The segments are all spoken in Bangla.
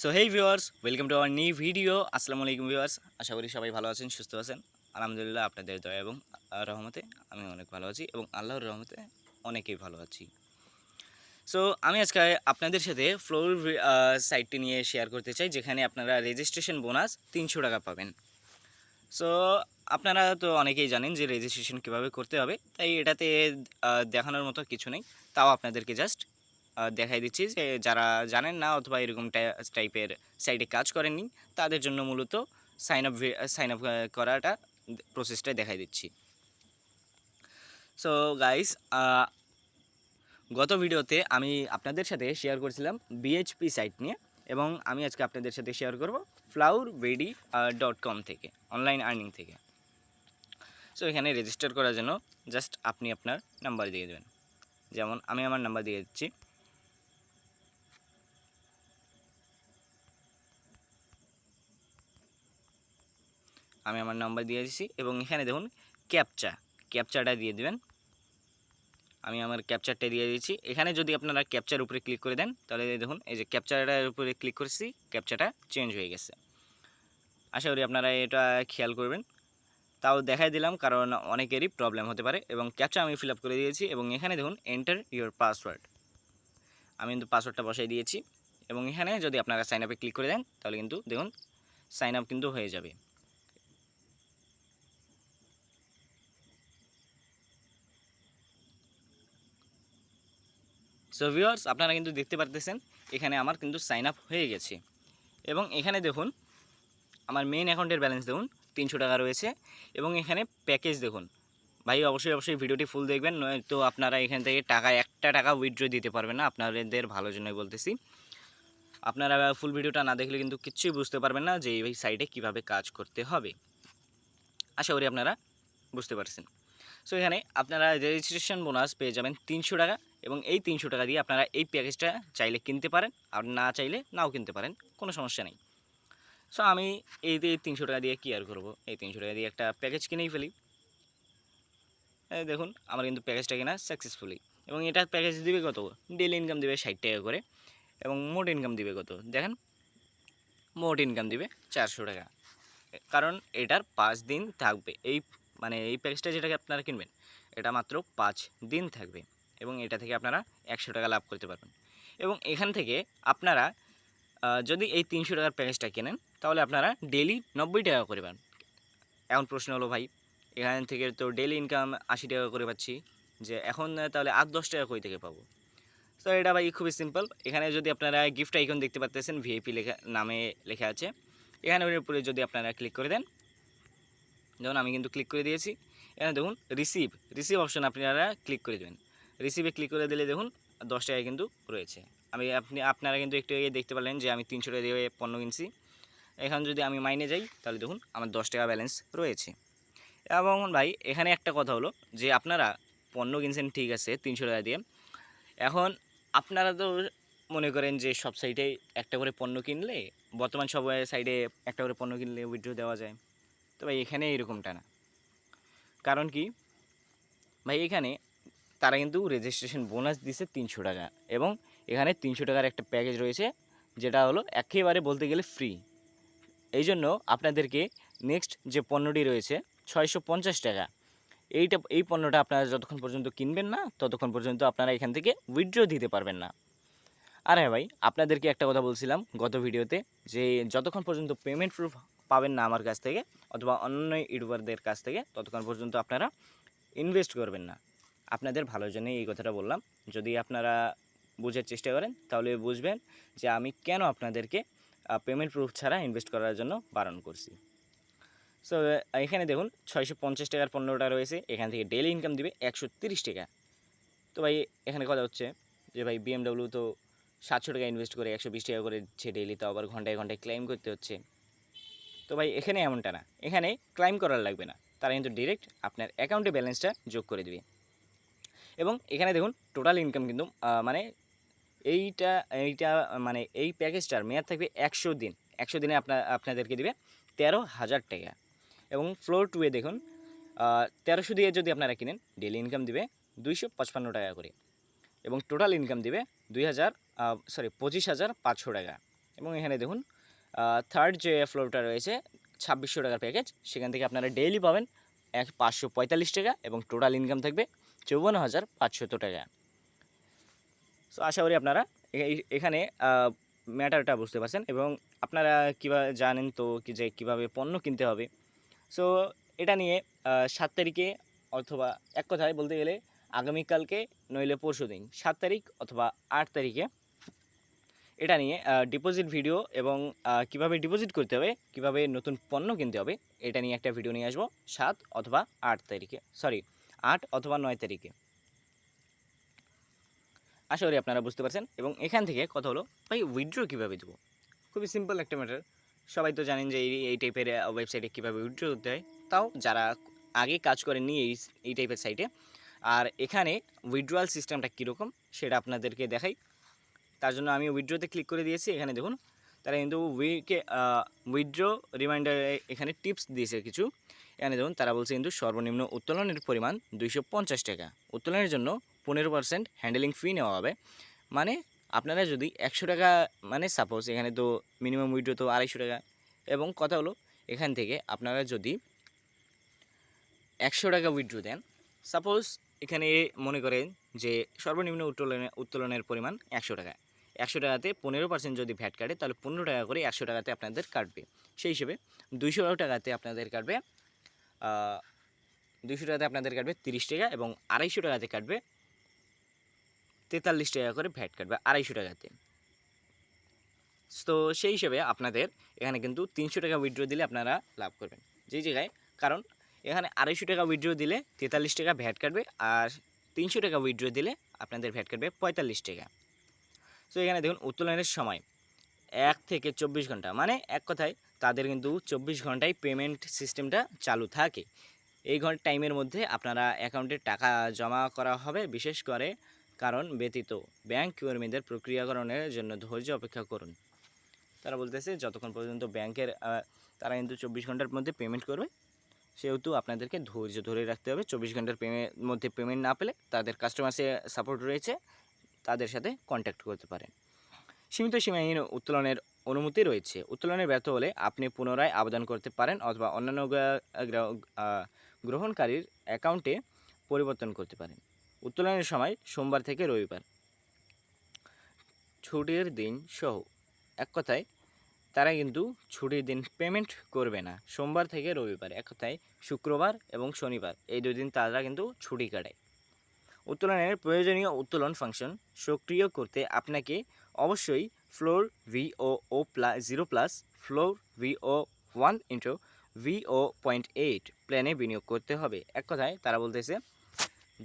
So hey viewers welcome to our new video আসসালামু আলাইকুম ভিউয়ার্স আশা করি সবাই ভালো আছেন, সুস্থ আছেন। আলহামদুলিল্লাহ আপনাদের দয়া এবং রহমতে আমি অনেক ভালো আছি এবং আল্লাহর রহমতে অনেকেই ভালো আছি। সো আমি আজকে আপনাদের সাথে ফ্লোর সাইটটি নিয়ে শেয়ার করতে চাই, যেখানে আপনারা রেজিস্ট্রেশন বোনাস তিনশো টাকা পাবেন। সো আপনারা তো অনেকেই জানেন যে রেজিস্ট্রেশন কীভাবে করতে হবে, তাই এটাতে দেখানোর মতো কিছু নেই। তাও আপনাদেরকে জাস্ট দেখাই দিচ্ছি যে যারা জানেন না অথবা এরকম টাইপের সাইটে কাজ করেননি, তাদের জন্য মূলত সাইন আপ সাইন আপ করাটা প্রসেসটা দেখাই দিচ্ছি। সো গাইস গত ভিডিওতে আমি আপনাদের সাথে শেয়ার করেছিলাম বিএইচপি সাইট নিয়ে এবং আমি আজকে আপনাদের সাথে শেয়ার করব ফ্লাউর বেডি ডট কম থেকে অনলাইন আর্নিং থেকে। সো এখানে রেজিস্টার করার জন্য জাস্ট আপনি আপনার নাম্বার দিয়ে দেবেন। যেমন আমি আমার নাম্বার দিয়ে দিচ্ছি। আমি আমার নাম্বার দিয়ে দিচ্ছি এবং এখানে দেখুন ক্যাপচা ক্যাপচাটা দিয়ে দেবেন। আমি আমার ক্যাপচারটা দিয়ে দিয়েছি। এখানে যদি আপনারা ক্যাপচার উপরে ক্লিক করে দেন, তাহলে দেখুন, এই যে ক্যাপচারটার উপরে ক্লিক করেছি ক্যাপচাটা চেঞ্জ হয়ে গেছে। আশা করি আপনারা এটা খেয়াল করবেন। তাও দেখাই দিলাম, কারণ অনেকেরই প্রবলেম হতে পারে এবং ক্যাপচা আমি ফিল করে দিয়েছি এবং এখানে দেখুন এন্টার ইউর পাসওয়ার্ড আমি কিন্তু পাসওয়ার্ডটা বসাই দিয়েছি এবং এখানে যদি আপনারা সাইন আপে ক্লিক করে দেন, তাহলে কিন্তু দেখুন সাইন আপ কিন্তু হয়ে যাবে। সো ভিউয়ার্স আপনারা কিন্তু দেখতে পারতেছেন, এখানে আমার কিন্তু সাইন আপ হয়ে গেছে। এবং এখানে দেখুন, আমার মেইন অ্যাকাউন্টের ব্যালেন্স দেখুন, তিনশো টাকা রয়েছে। এবং এখানে প্যাকেজ দেখুন। ভাই, অবশ্যই অবশ্যই ভিডিওটি ফুল দেখবেন, নয়তো আপনারা এখান থেকে টাকা, একটা টাকা উইথড্র দিতে পারবেন না, আপনাদের ভালো জন্যই বলতেছি। আপনারা ফুল ভিডিওটা না দেখলে কিন্তু কিচ্ছুই বুঝতে পারবেন না যে এই সাইটে কীভাবে কাজ করতে হবে। আশা করি আপনারা বুঝতে পারছেন। সো এখানে আপনারা রেজিস্ট্রেশন বোনাস পেয়ে যাবেন তিনশো টাকা এবং এই তিনশো টাকা দিয়ে আপনারা এই প্যাকেজটা চাইলে কিনতে পারেন আর না চাইলে নাও কিনতে পারেন, কোনো সমস্যা নেই। সো আমি এই যে তিনশো টাকা দিয়ে কী আর করব? এই তিনশো টাকা দিয়ে একটা প্যাকেজ কিনেই ফেলি। দেখুন, আমার কিন্তু প্যাকেজটা কেনা সাকসেসফুলি এবং এটা প্যাকেজ দিবে কত? ডেলি ইনকাম দিবে ষাট টাকা করে এবং মোট ইনকাম দিবে কত? দেখেন, মোট ইনকাম দিবে চারশো টাকা। কারণ এটার পাঁচ দিন থাকবে। এই মানে এই প্যাকেজটা যেটাকে আপনারা কিনবেন, এটা মাত্র পাঁচ দিন থাকবে এবং এটা থেকে আপনারা একশো টাকা লাভ করতে পারবেন। এবং এখান থেকে আপনারা যদি এই তিনশো টাকার প্যাকেজটা কেনেন, তাহলে আপনারা ডেলি নব্বই টাকা করে পান। এখন প্রশ্ন হলো ভাই, এখান থেকে তো ডেলি ইনকাম আশি টাকা করে পাচ্ছি, যে এখন তাহলে আট দশ টাকা কই থেকে পাবো? তো এটা ভাই খুবই সিম্পল এখানে যদি আপনারা গিফট আইকন দেখতে পাচ্তেছেন ভিআইপি লেখা, নামে লেখা আছে, এখানে উপরে যদি আপনারা ক্লিক করে দেন যেমন আমি কিন্তু ক্লিক করে দিয়েছি। এখানে দেখুন রিসিভ রিসিভ অপশন আপনারা ক্লিক করে দেবেন। রিসিভে ক্লিক করে দিলে দেখুন, দশ টাকায় কিন্তু রয়েছে। আমি আপনি, আপনারা কিন্তু একটু আগে দেখতে পারলেন যে আমি তিনশো টাকা দিয়ে পণ্য কিনছি। এখন যদি আমি মাইনে যাই, তাহলে দেখুন, আমার দশ টাকা ব্যালেন্স রয়েছে। এবং ভাই, এখানে একটা কথা হলো যে আপনারা পণ্য কিনছেন ঠিক আছে, তিনশো টাকা দিয়ে। এখন আপনারা তো মনে করেন যে সব সাইডে একটা করে পণ্য কিনলে, বর্তমান সব সাইডে একটা করে পণ্য কিনলে উইথড্র দেওয়া যায়। ভাই এখানে এরকমটা না। কারণ কি? ভাই এখানে তারা কিন্তু রেজিস্ট্রেশন বোনাস দিছে তিনশো টাকা এবং এখানে তিনশো টাকার একটা প্যাকেজ রয়েছে যেটা হলো একেবারে বলতে গেলে ফ্রি এই জন্য আপনাদেরকে নেক্সট যে পণ্যটি রয়েছে ছয়শো পঞ্চাশ টাকা, এইটা, এই পণ্যটা আপনারা যতক্ষণ পর্যন্ত কিনবেন না, ততক্ষণ পর্যন্ত আপনারা এখান থেকে উইথড্র দিতে পারবেন না। আর হ্যাঁ ভাই, আপনাদেরকে একটা কথা বলছিলাম গত ভিডিওতে যে যতক্ষণ পর্যন্ত পেমেন্ট প্রুফ পাবেন না আমার কাছ থেকে অথবা অন্য ইউটিউবারদের কাছ থেকে, ততক্ষণ পর্যন্ত আপনারা ইনভেস্ট করবেন না। আপনাদের ভালোর জন্যই এই কথাটা বললাম। যদি আপনারা বোঝার চেষ্টা করেন, তাহলে বুঝবেন যে আমি কেন আপনাদেরকে পেমেন্ট প্রুফ ছাড়া ইনভেস্ট করার জন্য বারণ করছি। সো এখানে দেখুন, ছয়শো পঞ্চাশ টাকার পণ্যটা রয়েছে। এখান থেকে ডেলি ইনকাম দিবে একশো তিরিশ টাকা। তো ভাই, এখানে কথা হচ্ছে যে ভাই বিএমডব্লিউ তো সাতশো টাকা ইনভেস্ট করে একশো বিশ টাকা করে দিচ্ছে ডেলি তো আবার ঘন্টায় ঘন্টায় ক্লেম করতে হচ্ছে। তো ভাই, এখানে এমনটা না। এখানে ক্লাইম করার লাগবে না। তারা কিন্তু ডিরেক্ট আপনার অ্যাকাউন্টে ব্যালেন্সটা যোগ করে দিবে। এবং এখানে দেখুন টোটাল ইনকাম কিন্তু মানে এইটা এইটা মানে এই প্যাকেজটার মেয়াদ থাকবে একশো দিন। একশো দিনে আপনার আপনাদেরকে দিবে তেরো হাজার টাকা। এবং ফ্লোর টুয়ে দেখুন তেরোশো দিয়ে যদি আপনারা কিনেন ডেলি ইনকাম দিবে দুইশো পঁচপান্ন টাকা করে। এবং টোটাল ইনকাম দিবে দুই হাজার সরি পঁচিশ হাজার পাঁচশো টাকা। এবং এখানে দেখুন থার্ড যে ফ্লোরটা রয়েছে, ছাব্বিশশো টাকার প্যাকেজ সেখান থেকে আপনারা ডেইলি পাবেন এক পাঁচশো পঁয়তাল্লিশ টাকা এবং টোটাল ইনকাম থাকবে চৌবন্ন হাজার পাঁচশত টাকা। সো আশা করি আপনারা এখানে ম্যাটারটা বুঝতে পারছেন এবং আপনারা কীভাবে জানেন তো কি যে কীভাবে পণ্য কিনতে হবে। সো এটা নিয়ে সাত তারিখে অথবা এক কথায় বলতে গেলে আগামীকালকে নইলে পরশু দিন সাত তারিখ অথবা আট তারিখে এটা নিয়ে ডিপোজিট ভিডিও এবং কীভাবে ডিপোজিট করতে হবে, কীভাবে নতুন পণ্য কিনতে হবে, এটা নিয়ে একটা ভিডিও নিয়ে আসব, সাত অথবা আট তারিখে সরি আট অথবা নয় তারিখে। আশা করি আপনারা বুঝতে পারছেন এবং এখান থেকে কথা হলো, ভাই উইথড্র কীভাবে দেবো? খুবই সিম্পল একটা ম্যাটার সবাই তো জানেন যে এই এই টাইপের ওয়েবসাইটে কীভাবে উইথড্র করতে হয়। তাও যারা আগে কাজ করেননি এই এই টাইপের সাইটে আর এখানে উইথড্রয়াল সিস্টেমটা কীরকম, সেটা আপনাদেরকে দেখাই। তার জন্য আমি উইথড্রোতে ক্লিক করে দিয়েছি, এখানে দেখুন। তারা কিন্তু উইকে উইথড্র রিমাইন্ডারে এখানে টিপস দিয়েছে কিছু। এখানে দেখুন, তারা বলছে কিন্তু সর্বনিম্ন উত্তোলনের পরিমাণ দুইশো পঞ্চাশ টাকা। উত্তোলনের জন্য পনেরো পার্সেন্ট হ্যান্ডেলিং ফি নেওয়া হবে। মানে আপনারা যদি একশো টাকা মানে সাপোজ এখানে তো মিনিমাম উইড্রো তো আড়াইশো টাকা। এবং কথা হলো, এখান থেকে আপনারা যদি একশো টাকা উইড্রো দেন সাপোজ এখানে মনে করেন যে সর্বনিম্ন উত্তোলনের উত্তোলনের পরিমাণ একশো টাকা। একশো টাকাতে পনেরো পার্সেন্ট যদি ভ্যাট কাটে, তাহলে পনেরো টাকা করে একশো টাকাতে আপনাদের কাটবে। সেই হিসেবে দুইশো টাকাতে আপনাদের কাটবে দুইশো টাকাতে আপনাদের কাটবে তিরিশ টাকা এবং আড়াইশো টাকাতে কাটবে তেতাল্লিশ টাকা করে ভ্যাট কাটবে আড়াইশো টাকাতে। তো সেই হিসেবে আপনাদের এখানে কিন্তু তিনশো টাকা উইথড্র দিলে আপনারা লাভ করবেন। যেই জায়গায়, কারণ এখানে আড়াইশো টাকা উইথড্র দিলে তেতাল্লিশ টাকা ভ্যাট কাটবে আর তিনশো টাকা উইথড্র দিলে আপনাদের ভ্যাট কাটবে পঁয়তাল্লিশ টাকা। তো এখানে দেখুন উত্তোলনের সময়। এক থেকে চব্বিশ ঘণ্টা মানে এক কথায় তাদের কিন্তু চব্বিশ ঘন্টায় পেমেন্ট সিস্টেমটা চালু থাকে। এই ঘণ্টা টাইমের মধ্যে আপনারা অ্যাকাউন্টে টাকা জমা করা হবে, বিশেষ করে কারণ ব্যতীত ব্যাংক কর্মীদের প্রক্রিয়াকরণের জন্য ধৈর্য অপেক্ষা করুন। তারা বলতেছে, যতক্ষণ পর্যন্ত ব্যাংকের তারা কিন্তু চব্বিশ ঘণ্টার মধ্যে পেমেন্ট করবে, সেহেতু আপনাদেরকে ধৈর্য ধরে রাখতে হবে। চব্বিশ ঘণ্টার পেমেন্ট মধ্যে পেমেন্ট না পেলে তাদের কাস্টমার সাপোর্ট রয়েছে তাদের সাথে কন্ট্যাক্ট করতে পারেন। সীমিত সীমাহীন উত্তোলনের অনুমতি রয়েছে। উত্তোলনের ব্যর্থ হলে আপনি পুনরায় আবেদন করতে পারেন অথবা অন্যান্য গ্রা- গ্রা- গ্রহণকারীর অ্যাকাউন্টে পরিবর্তন করতে পারেন। উত্তোলনের সময় সোমবার থেকে রবিবার। ছুটির দিন সহ। এক কথায়, তারা কিন্তু ছুটির দিন পেমেন্ট করবে না। সোমবার থেকে রবিবার, এক কথায় শুক্রবার এবং শনিবার। এই দুই দিন তারা কিন্তু ছুটি কাটায়। উত্তোলনের প্রয়োজনীয় উত্তোলন ফাংশন সক্রিয় করতে আপনাকে অবশ্যই ফ্লোর ভিও ও ও প্লাস জিরো প্লাস ফ্লোর ভিও ওয়ান ইন্টু ভিও পয়েন্ট এইট প্ল্যানে বিনিয়োগ করতে হবে। এক কথায় তারা বলতেছে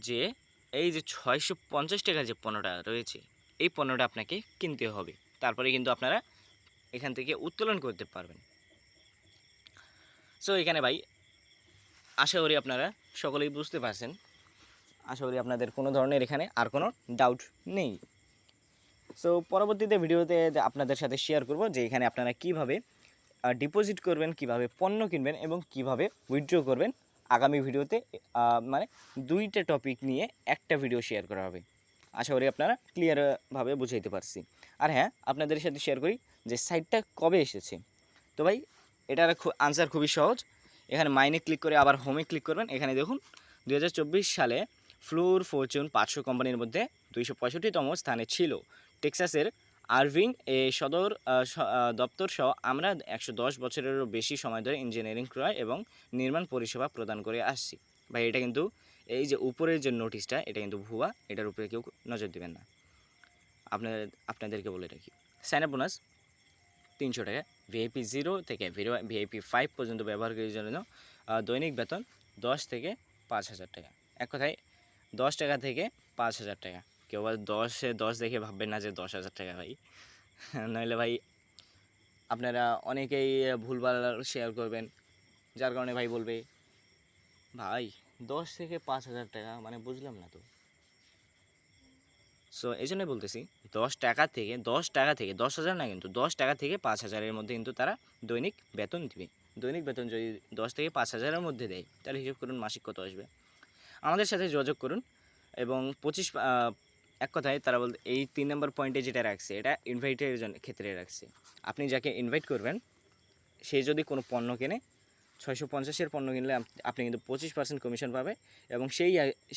যে এই যে ছয়শো পঞ্চাশ টাকার যে পণ্যটা রয়েছে, এই পণ্যটা আপনাকে কিনতে হবে। তারপরে কিন্তু আপনারা এখান থেকে উত্তোলন করতে পারবেন। সো এখানে ভাই, আশা করি আপনারা সকলেই বুঝতে পারছেন। আশা করি আপনাদের কোনো ধরনের এখানে আর কোনো ডাউট নেই। সো পরবর্তীতে ভিডিওতে আপনাদের সাথে শেয়ার করব যে এখানে আপনারা কীভাবে ডিপোজিট করবেন, কীভাবে পণ্য কিনবেন এবং কীভাবে উইথড্র করবেন। আগামী ভিডিওতে মানে দুইটা টপিক নিয়ে একটা ভিডিও শেয়ার করা হবে। আশা করি আপনারা ক্লিয়ারভাবে বুঝাইতে পারছি। আর হ্যাঁ আপনাদের সাথে শেয়ার করি যে সাইটটা কবে এসেছে। তো ভাই, এটার আনসার খুবই সহজ। এখানে মাইনে ক্লিক করে আবার হোমে ক্লিক করবেন। এখানে দেখুন দু হাজার চব্বিশ সালে ফ্লোর ফরচুন পাঁচশো কোম্পানির মধ্যে দুইশো পঁয়ষট্টিতম স্থানে ছিল। টেক্সাসের আরভিং এ সদর দপ্তর সহ আমরা একশো দশ বছরেরও বেশি সময় ধরে ইঞ্জিনিয়ারিং ক্রয় এবং নির্মাণ পরিষেবা প্রদান করে আসছি। ভাই, এটা কিন্তু এই যে উপরের যে নোটিশটা, এটা কিন্তু ভুয়া, এটার উপরে কেউ নজর দেবেন না। আপনাদের, আপনাদেরকে বলে রাখি, সাইন আপ বোনাস তিনশো টাকা, ভিআইপি জিরো থেকে ভিআইপি ফাইভ পর্যন্ত ব্যবহারকারীর জন্য দৈনিক বেতন দশ থেকে পাঁচ হাজার টাকা। এক কথায় দশ টাকা থেকে পাঁচ হাজার টাকা। কেউ আবার দশে দশ দেখে ভাববেন না যে দশ হাজার টাকা ভাই। নইলে ভাই আপনারা অনেকেই ভুলভাল শেয়ার করবেন, যার কারণে ভাই বলবে, ভাই, দশ থেকে পাঁচ হাজার টাকা মানে বুঝলাম না তো। সো এই জন্যই বলতেছি, দশ টাকা থেকে, দশ টাকা থেকে, দশ হাজার না কিন্তু দশ টাকা থেকে পাঁচ হাজারের মধ্যে কিন্তু তারা দৈনিক বেতন দিবে। দৈনিক বেতন যদি দশ থেকে পাঁচ হাজারের মধ্যে দেয়, তাহলে হিসেব করুন মাসিক কত আসবে? আমাদের সাথে যোগাযোগ করুন এবং পঁচিশ এক কথায় তারা বলতে এই তিন নম্বর পয়েন্টে যেটা রাখছে, এটা ইনভাইটের জন্য ক্ষেত্রে রাখছে। আপনি যাকে ইনভাইট করবেন, সে যদি কোনো পণ্য কেনে, ছয়শো পঞ্চাশের পণ্য কিনলে আপনি কিন্তু পঁচিশ পার্সেন্ট কমিশন পাবে এবং সেই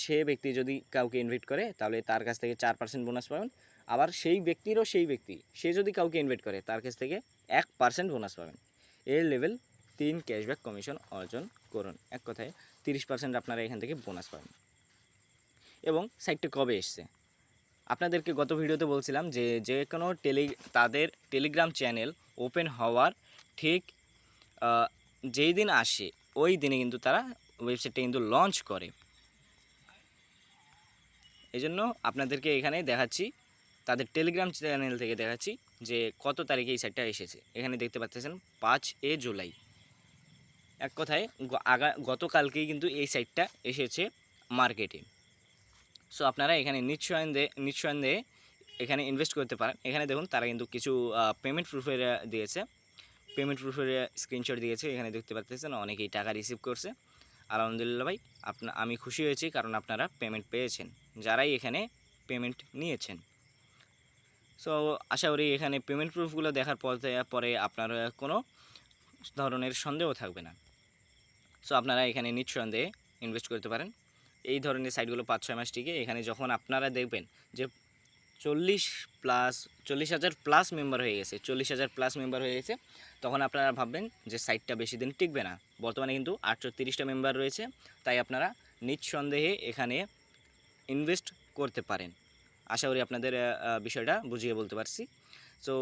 সে ব্যক্তি যদি কাউকে ইনভাইট করে, তাহলে তার কাছ থেকে চার পার্সেন্ট বোনাস পাবেন। আবার সেই ব্যক্তিরও সেই ব্যক্তি, সে যদি কাউকে ইনভাইট করে, তার কাছ থেকে এক পার্সেন্ট বোনাস পাবেন। এর লেভেল তিন ক্যাশব্যাক কমিশন অর্জন করুন। এক কথায় তিরিশ পার্সেন্ট আপনারা এখান থেকে বোনাস পাবেন। এবং সাইটটা কবে এসছে? আপনাদেরকে গত ভিডিওতে বলছিলাম যে যে কোনো টেলি তাদের টেলিগ্রাম চ্যানেল ওপেন হওয়ার ঠিক যেই দিন আসে, ওই দিনে কিন্তু তারা ওয়েবসাইটটা কিন্তু লঞ্চ করে। এই জন্য আপনাদেরকে এখানে দেখাচ্ছি, তাদের টেলিগ্রাম চ্যানেল থেকে দেখাচ্ছি যে কত তারিখে এই সাইটটা এসেছে। এখানে দেখতে পাচ্ছেন পাঁচ এ জুলাই। এক কথায় আগা, গতকালকেই কিন্তু এই সাইটটা এসেছে মার্কেটে সো আপনারা এখানে নিঃসন্দেহে নিঃসন্দেহে এখানে ইনভেস্ট করতে পারেন। এখানে দেখুন, তারা কিন্তু কিছু পেমেন্ট প্রুফের দিয়েছে। পেমেন্ট প্রুফের স্ক্রিনশট দিয়েছে। এখানে দেখতে পাচ্ছেন অনেকেই টাকা রিসিভ করছে। আলহামদুলিল্লাহ ভাই, আপনা, আমি খুশি হয়েছি কারণ আপনারা পেমেন্ট পেয়েছেন। যারাই এখানে পেমেন্ট নিয়েছেন। সো আশা করি এখানে পেমেন্ট প্রুফগুলো দেখার পর পরে আপনার কোনো ধরনের সন্দেহ থাকবে না। সো আপনারা এখানে নিঃসন্দেহে ইনভেস্ট করতে পারেন। এই ধরনের সাইটগুলো পাঁচ ছয় মাস টিকে এখানে যখন আপনারা দেখবেন যে চল্লিশ প্লাস চল্লিশ হাজার প্লাস মেম্বার হয়ে গেছে, চল্লিশ হাজার প্লাস মেম্বার হয়ে গেছে, তখন আপনারা ভাববেন যে সাইটটা বেশি দিন টিকবে না। বর্তমানে কিন্তু আটশো তিরিশটা মেম্বার রয়েছে, তাই আপনারা নিঃসন্দেহে এখানে ইনভেস্ট করতে পারেন। আশা করি আপনাদের বিষয়টা বুঝিয়ে বলতে পারছি। সো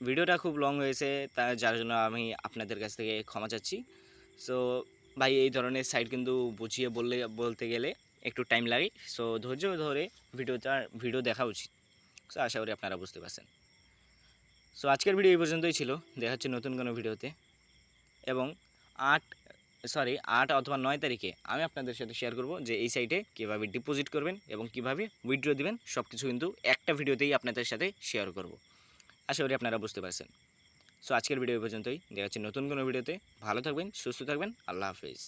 ভিডিওটা খুব লং হয়েছে, তা যার জন্য আমি আপনাদের কাছ থেকে ক্ষমা চাচ্ছি। সো ভাই, এই ধরনের সাইট কিন্তু বুঝিয়ে বললে, বলতে গেলে একটু টাইম লাগে। সো ধৈর্য ধরে ভিডিওটা ভিডিও দেখা উচিত। সো আশা করি আপনারা বুঝতে পারছেন। সো আজকের ভিডিও এই পর্যন্তই ছিল। দেখা হচ্ছে নতুন কোনো ভিডিওতে। এবং আট সরি আট অথবা নয় তারিখে আমি আপনাদের সাথে শেয়ার করব যে এই সাইটে কীভাবে ডিপোজিট করবেন এবং কীভাবে উইথড্র দেবেন। সব কিছু কিন্তু একটা ভিডিওতেই আপনাদের সাথে শেয়ার করব। আশা করি আপনারা বুঝতে পারছেন। সো আজকের ভিডিও পর্যন্তই। দেখা হচ্ছে নতুন কোনো ভিডিওতে ভালো থাকবেন, সুস্থ থাকবেন। আল্লাহ হাফিজ।